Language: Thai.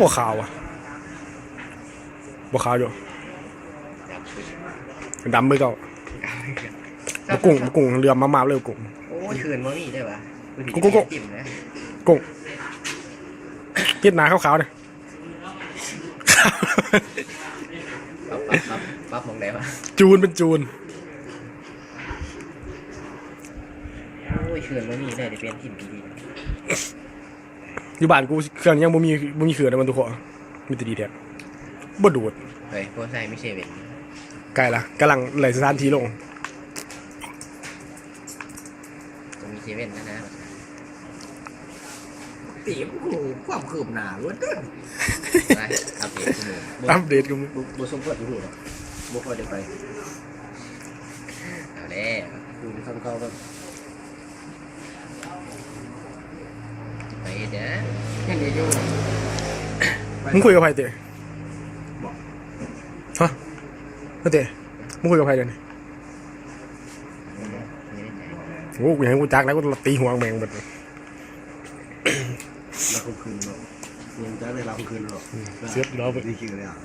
บ่ขาวอะบ่ขาวอยู่ดำมือเก่าบ่กุ้งบ่กุ้งเรือมามาเลยกุ้งโอ้ยคืนบ่มีได้ปะกูกูกูจิ้มนะกุ้งพิษหนาขาวๆเนี่ยปั๊บปั๊บปั๊บปั๊บมองไหนวะจูนเป็นจูนโอ้ยคืนบ่มีได้เดี๋ยวเปลี่ยนทิมดี อยู่บ้านกูเครื่องยังบ่มีบ่มีเครื่องนะมันทุกคนมีแต่ดีแท้บ่ดูดๆเฮ้ยพวกใส่ไม่ใช่เว้ยใกล้ละกำลังไหลสถานที่ลงตรงมีเซเว่นนะนะตีมกูความคืบหน้าล้วนเต้นไปอัปเดตข้อมูลอัปเดตกันบุบุสมควรอยู่หูหรอกบุค่อยได้ไปเอาแล้วดูทำเขาแบบ ไปเด้อแค่นี้อยู่มึงคุยกับใครเตะฮะเฮ้ยเตะมึงคุยกับใครเดี๋ยวนี้ไม่ได้ใจโอ้กูอยากให้กูจักนะกูตีหัวแมงหมดเราคงคืนหรอกยังจะได้เราคงคืนหรอกเสียบล้อไปนี่คือเลยอะ